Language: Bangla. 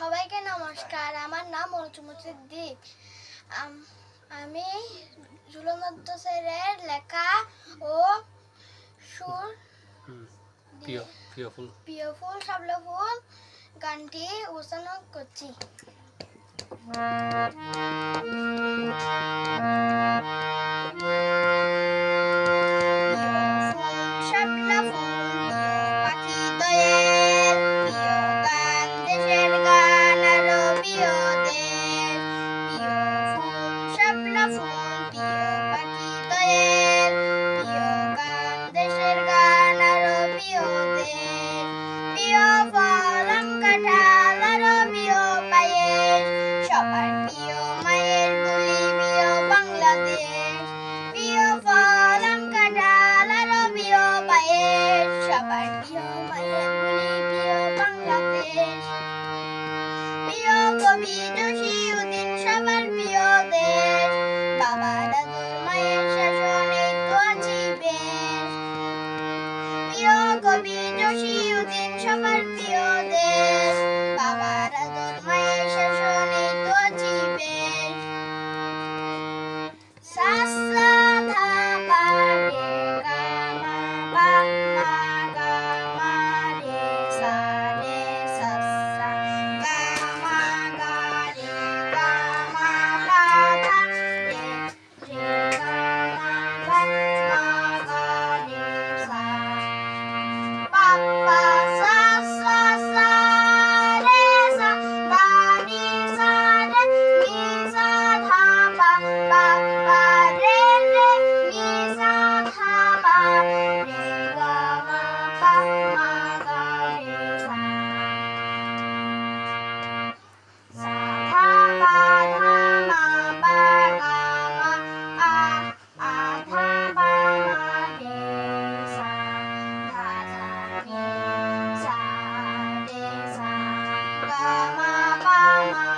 সবাইকে নমস্কার। আমার নাম অনুচমতি দীপ। আমি ঝুলনন্দ স্যারের লেখা ও সুর প্রিয়ফুল সাবল ফুল। গানটি উচ্চারণ করছি। প্রিয় কবি জসিউদ্দিন সবার প্রিয় দেশ। বাবার Música